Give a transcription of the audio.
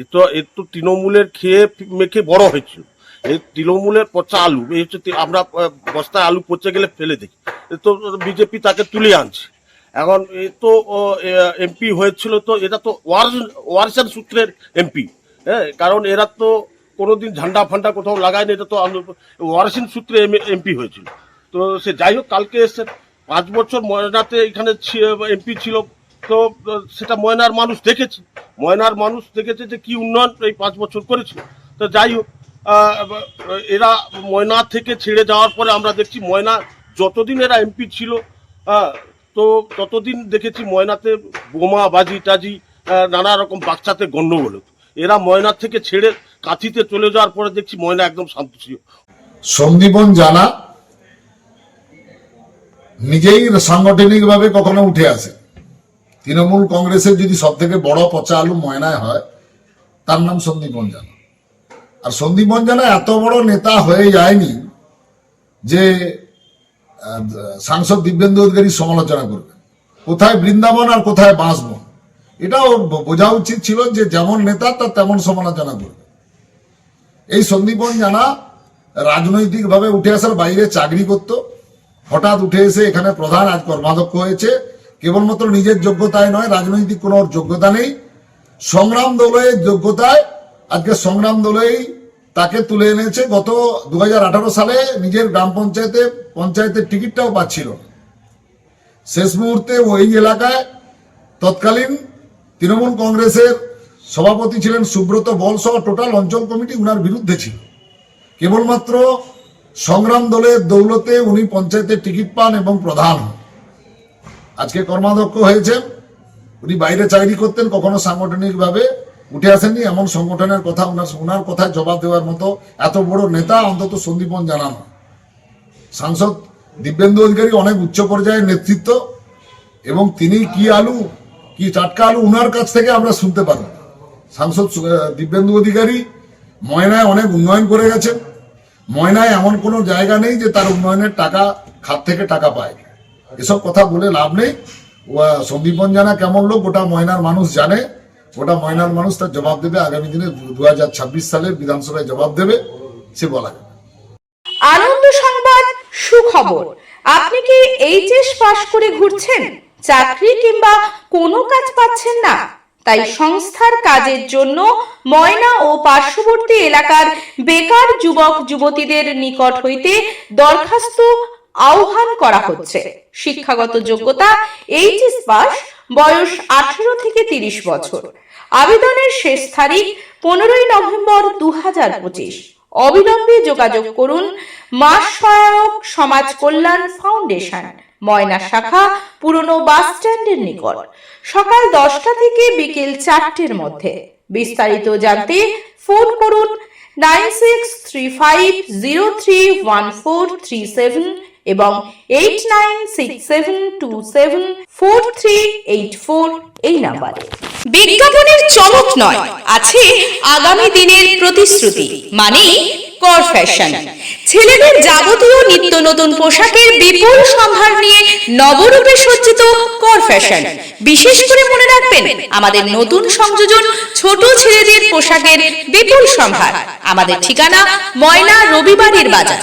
এ তো এ তো তৃণমূলের খেয়ে মেখে বড় হয়েছিল। এই তৃণমূলের পচা আলু, এই হচ্ছে আমরা বস্তায় আলু পচে গেলে ফেলে দিই। এ তো বিজেপি তাকে তুলে আনছে। এখন এ তো এমপি হয়েছিল তো এটা তো ওয়ারসেন সূত্রের এমপি। হ্যাঁ কারণ এরা তো কোনোদিন ঝান্ডা ফান্ডা কোথাও লাগায়নি, এটা তো ওয়ারসেন সূত্রে এমপি হয়েছিল। তো সে যাই হোক, কালকে এসে পাঁচ বছর ময়নাতে এখানে এমপি ছিল। তো সেটা ময়নার মানুষ দেখেছে। ময়নার মানুষ দেখেছে যে কি উন্নয়ন এই পাঁচ বছর করেছিল। তো যাই হোক এরা ময়না থেকে ছেড়ে যাওয়ার পরে আমরা দেখছি ময়না যতদিন এরা এমপি ছিল তো ততদিন দেখেছি ময়নাতে বোমা বাজি টাজি নানা রকম বাচ্চাতে গন্ডগোল হতো। এরা ময়না থেকে ছেড়ে কাঁথিতে চলে যাওয়ার পরে দেখছি ময়না একদম শান্ত ছিল। সন্দীপন জানা নিজেই সাংগঠনিকভাবে কখনো উঠে আসে তৃণমূল কংগ্রেসের যদি সব থেকে বড় পচা আলু ময়নায় হয়, তার নাম সন্দীপন জানা আর সন্দীপন জানা এত বড় নেতা হয়ে যায়নি যে সাংসদ দিব্যেন্দু অধিকারীর সমালোচনা করবে। কোথায় বৃন্দাবন আর কোথায় বাঁশবন? এটাও বোঝা উচিত ছিল যে যেমন নেতা, তার তেমন সমালোচনা করবে। এই সন্দীপন জানা রাজনৈতিকভাবে উঠে আসার বাইরে চাকরি করত। হঠাৎ উঠে এসে এখানে প্রধান আজ কর্মাধ্যক্ষ হয়েছে। কেবলমাত্র নিজের যোগ্যতায় নয়, রাজনৈতিক কোনো যোগ্যতা নেই। সংগ্রাম দলের যোগ্যতায়, আজকে সংগ্রাম দলেই তাকে তুলে এনেছে। গত দু হাজার আঠারো সালে নিজের গ্রাম পঞ্চায়েতে, পঞ্চায়েতের টিকিটটাও পাচ্ছিল। শেষ মুহূর্তে ওই এলাকায় তৎকালীন তৃণমূল কংগ্রেসের সভাপতি ছিলেন সুব্রত বল সহ টোটাল অঞ্চল কমিটি উনার বিরুদ্ধে ছিল। কেবলমাত্র সংগ্রাম দলের দৌলতে উনি পঞ্চায়েতের টিকিট পান এবং প্রধান। হন। আজকে কর্মাধ্যক্ষ হয়েছেন। উনি বাইরে চাকরি করতেন, কখনো সাংগঠনিকভাবে উঠে আসেননি। এমন সংগঠনের কথা, ওনার কথায় জবাব দেওয়ার মতো এত বড় নেতা অন্তত সন্দীপন জানানো। সাংসদ দিব্যেন্দু অধিকারী অনেক উচ্চ পর্যায়ের নেতৃত্ব এবং তিনি কি আলু, কি টাটকা আলু উনার কাছ থেকে আমরা শুনতে পারব সাংসদ দিব্যেন্দু অধিকারী ময়নায় অনেক উন্নয়ন করে গেছেন। ময়নায় এমন কোনো জায়গা নেই যে তার উন্নয়নের টাকা খাত থেকে টাকা পায়। এসব কথা বলে লাভ নেই। সন্দীপন জানা কেমন লোক, গোটা ময়নার মানুষ জানে। গোটা ময়নার মানুষ তার জবাব দেবে আগামী দিনে দু হাজার ছাব্বিশ সালের বিধানসভায় জবাব দেবে, সে বলা আনন্দ সংবাদ, সুখবর। আপনি কি এইচএস পাশ করে ঘুরছেন? চাকরি কিংবা কোনো কাজ পাচ্ছেন না? তাই সংস্থার কাজের জন্য ময়না ও পার্শ্ববর্তী এলাকার বেকার যুবক, যুবতীদের নিকট হইতে দরখাস্ত আহ্বান করা হচ্ছে। শিক্ষাগত যোগ্যতা, এইচএস পাস, বয়স আঠেরো থেকে তিরিশ বছর। আবেদনের শেষ তারিখ পনেরোই নভেম্বর দু হাজার পঁচিশ। অবিলম্বে যোগাযোগ করুন মাস সহায়ক সমাজ কল্যাণ ফাউন্ডেশন, ময়না শাখা, পুরনো বাস স্ট্যান্ডের নিকট। সকাল দশটা থেকে বিকেল চারটের মধ্যে। বিস্তারিত জানতে ফোন করুন nine six three five zero three one four three seven এবং eight nine six seven two seven four three eight four এই নাম্বারে। বিজ্ঞাপনের চমক নয়, আছে আগামী দিনের প্রতিশ্রুতি মানে কর ফ্যাশন ছেলেদের যাবতীয় নিত্য নতুন পোশাকের বিপুল সম্ভার নিয়ে নবরূপে সজ্জিত কর ফ্যাশন বিশেষ করে মনে রাখবেন, আমাদের নতুন সংযোজন ছোট ছেলেদের পোশাকের বিপুল সম্ভার। আমাদের ঠিকানা ময়না রবিবারের বাজার।